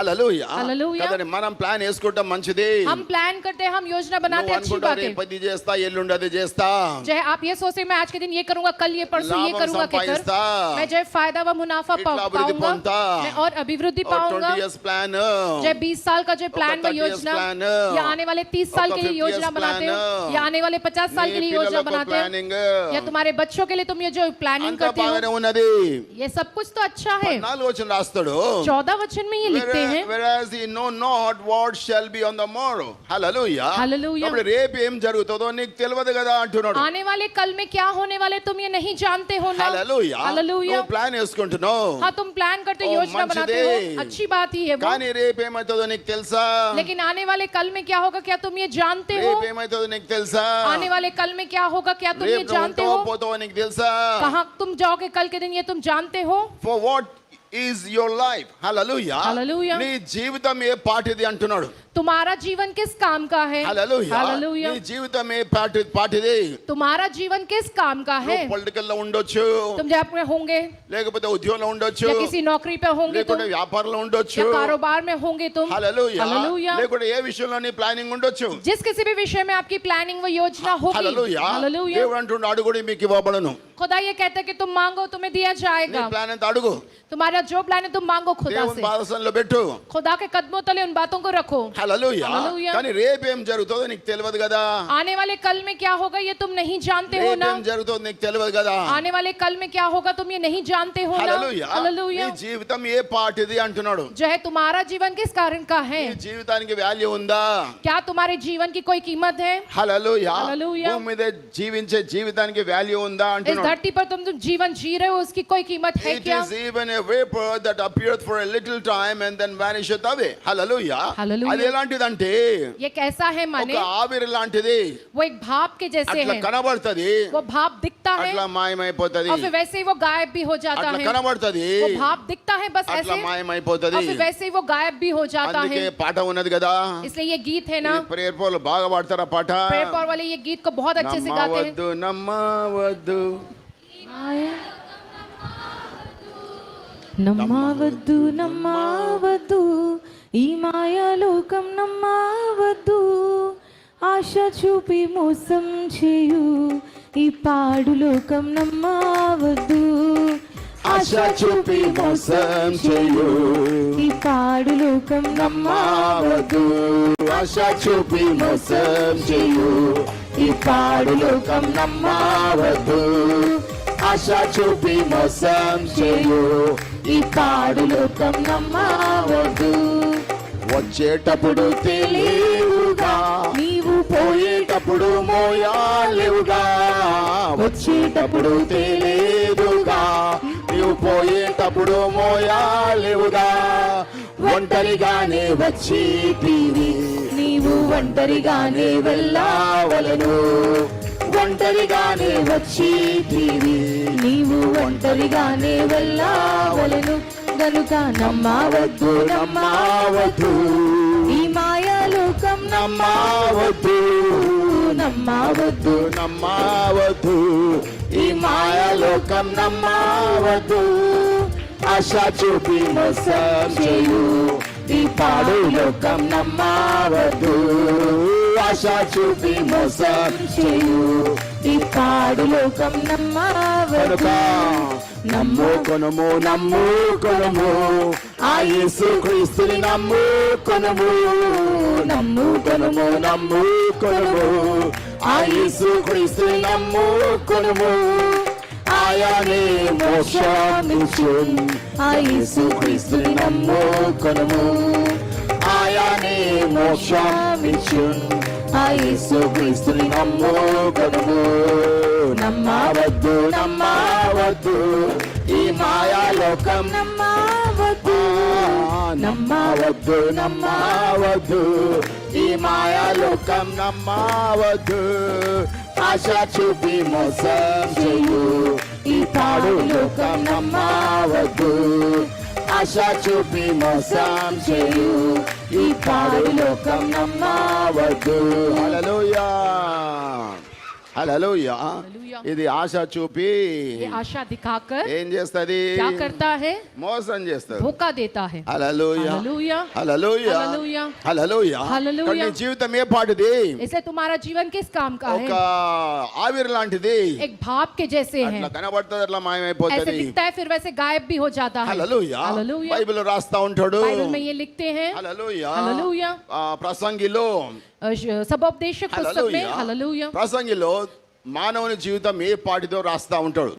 హల్లెలూయా హల్లెలూయా. కదండి మనం ప్లాన్ వేసుకుంటాం మంచిది हम प्लान करते हैं हम योजना बनाते నువ్వు हैं अच्छी అనుకుంటావు बात है రేపు అది చేస్తా ఎల్లుండి అది చేస్తా चाहे आप ये सोचते हैं, मैं आज के दिन ये करूंगा कल ये परसों ये लाभ करूंगा के कर संपादिस्ता। मैं जो फायदा व मुनाफा इतना पाऊ- अभिवृद्धि पाऊंगा పొందుతా। मैं और अभिवृद्धि ట్వంటీ पाऊंगा ఇయర్స్ ప్లాన్ जब 20 साल का जो प्लान व 30 years योजना plan, या आने वाले 30 साल और के लिए 50 योजना years बनाते हो plan, या आने वाले 50 साल నీ के लिए योजना పిల్లలకు बनाते हो ప్లానింగ్ या तुम्हारे बच्चों के लिए तुम ये जो प्लानिंग అంతా करते బాగానే हो ఉన్నది ये सब कुछ तो अच्छा है నాలుగు వచ్చిన రాస్తాడు चौदह वचन में ये लिखते हैं whereas he know not what shall be on the morrow hallelujah Hallelujah. అప్పుడు రేపు ఏం జరుగుతుందో నీకు తెలియదు కదా అంటున్నాడు आने वाले कल में क्या होने वाले तुम ये नहीं जानते हो ना హల్లెలూయా हालेलुया నువ్వు ప్లాన్ వేసుకుంటున్నావు हाँ तुम प्लान करते ओ, योजना बनाते हो मंचिदे। अच्छी बात ही है वो కానీ రేపు ఏమవుతుందో నీకు తెలుసా लेकिन आने वाले कल में क्या होगा क्या तुम ये जानते हो రేపు ఏమవుతుందో నీకు తెలుసా आने वाले कल में क्या होगा क्या तुम ये రేపు నువ్వు जानते ఉంటావో हो పోతావో నీకు తెలుసా कहाँ तुम जाओगे कल के दिन ये तुम जानते हो for what is your life hallelujah Hallelujah. నీ జీవితం ఏ పాటిది అంటున్నాడు. तुम्हारा जीवन किस काम का है హల్లెలూయా हालेलुया నీ జీవితం ఏ పాటి పాటిది तुम्हारा जीवन किस काम का है నువ్వు పొలిటికల్ లో ఉండొచ్చు तुम जहाँ पे होंगे లేకపోతే ఉద్యోగంలో ఉండొచ్చు या किसी नौकरी पे होंगे तुम లేకుంటే వ్యాపారంలో ఉండొచ్చు या कारोबार में होंगे तुम హల్లెలూయా हालेलुया లేకుంటే ఏ విషయంలో నీ ప్లానింగ్ ఉండొచ్చు जिस किसी भी विषय में आपकी प्लानिंग व योजना होगी హల్లెలూయా हालेलुया దేవుడు అంటుండు అడుగుడి మీకు ఇవ్వబడను खुदा ये कहता है कि तुम मांगो तुम्हें दिया నీ जाएगा ప్లాన్ ఎంత అడుగు तुम्हारा जो प्लान है तुम मांगो खुदा దేవుని से పాదసంలో పెట్టు खुदा के कदमों तले उन बातों को रखो హల్లెలూయా హల్లెలూయా. కానీ రేపు ఏం జరుగుతుందో నీకు తెలియదు కదా आने वाले कल में क्या होगा ये तुम नहीं जानते हो రేపు ना ఏం జరుగుతుందో నీకు తెలియదు కదా आने वाले कल में क्या होगा तुम ये नहीं जानते हो ना హల్లెలూయా నీ हालेलुया జీవితం ఏ పాటిది అంటున్నాడు जो है तुम्हारा जीवन किस कारण का है నీ జీవితానికి వాల్యూ ఉందా क्या तुम्हारे जीवन की कोई कीमत है హల్లెలూయా హల్లెలూయా. భూమి మీద జీవించే జీవితానికి వాల్యూ ఉందా इस అంటున్నాడు धरती पर तुम जो जीवन जी रहे हो उसकी कोई कीमत है It क्या is even a vapor that appeareth for a little time and then vanisheth away. Hallelujah. Hallelujah. అది ఎలాంటిదంటే ये कैसा है ఒక माने ఆవిరి లాంటిది वो एक भाप के जैसे అట్లా है కనబడుతుంది वो भाप दिखता है అట్లా మాయమైపోతుంది और फिर वैसे ही वो गायब भी हो जाता అట్లా है కనబడుతుంది वो भाप दिखता है बस అట్లా ऐसे మాయమైపోతుంది और फिर वैसे ही वो गायब भी हो जाता అందుకే है పాట ఉన్నది కదా इसलिए ये गीत है ना ప్రేయర్ పోల్ బాగా పాడతారా పాట प्रेयर पॉवर वाले ये गीत को बहुत अच्छे से गाते हैं నమ్మవద్దు నమ్మవద్దు నమ్మవద్దు నమ్మవద్దు ఈ మాయాలోకం నమ్మవద్దు. ఆశ చూపి మోసం చేయు. ఈ పాడు లోకం నమ్మవద్దు. ఆశ చూపి మోసం చేయు. ఈ పాడు లోకం నమ్మవద్దు. ఆశ చూపి మోసం చేయు. ఈ పాడు లోకం నమ్మవద్దు. ఆశ చూపి మోసం చేయు. ఈ పాడు లోకం నమ్మవద్దు. వచ్చేటప్పుడు తెలియవుగా. నీవు పోయేటప్పుడు మోయాలేవుగా. వచ్చేటప్పుడు తెలియదుగా. నీవు పోయేటప్పుడు మోయాలేవుగా. ఒంటరిగానే వచ్చి తీరి నీవు ఒంటరిగానే వెళ్ళావలను. ఒంటరిగానే వచ్చి తీరి నీవు ఒంటరిగానే వెళ్ళావలను. గనుక నమ్మవద్దు నమ్మవద్దు. ఈ మాయాలోకం నమ్మవద్దు నమ్మవద్దు. నమ్మవద్దు. ఈ మాయాలోకం నమ్మవద్దు. ఆశ చూపి మోసం చేయు. ఈ పాడు లోకం నమ్మవద్దు. ఆశ చూపి మోసం చేయు. ఈ పాడు లోకం నమ్మవద్దు. కనుక నమ్ము కొనుము నమ్ము కొనుము. ఆ యేసు క్రీస్తుని నమ్ము కొనుము. నమ్ము కొనుము నమ్ము కొనుము. ఆ యేసు క్రీస్తుని నమ్ము కొనుము. ఆయనే మోక్షమిచ్చు ఆ యేసు క్రీస్తుని నమ్ము కొనుము. ఆయనే మోక్షమిచ్చు ఐసు క్రీస్తుని నమ్ము కొనుము నమ్మవద్దు నమ్మవద్దు. ఈ మాయాలోకం నమ్మవద్దు. నమ్మవద్దు నమ్మవద్దు. ఈ మాయాలోకం నమ్మవద్దు. ఆశ చూపి మోసం చేయు ఈ పాడు లోకం నమ్మవద్దు. ఆశ చూపి మోసం చేయు ఈ పాడు లోకం నమ్మవద్దు. హల్లెలూయా. హల్లెలూయా హల్లెలూయా. ఇది ఆశ చూపి ये आशा दिखाकर ఏం చేస్తది क्या करता है మోసం చేస్తుంది धोखा देता है హల్లెలూయా हालेलुया హల్లెలూయా హల్లెలూయా. హల్లెలూయా హల్లెలూయా. కానీ నీ జీవితం ఏ పాటిది इसलिए तुम्हारा जीवन किस काम का ఒక है ఆవిరి లాంటిది एक भाप के जैसे అట్లా है కనబడుతుంది అట్లా ऐसे మాయమైపోతుంది दिखता है फिर वैसे गायब भी हो जाता है హల్లెలూయా हालेलुया బైబిల్ రాస్తా ఉంటాడు बाइबल में ये लिखते हैं హల్లెలూయా हालेलुया ఆ, ప్రసంగిలో अ, श- सबोपदेशक पुस्तक में హల్లెలూయా हालेलुया ప్రసంగిలో మానవుని జీవితం ఏ పాటితో రాస్తా ఉంటాడు?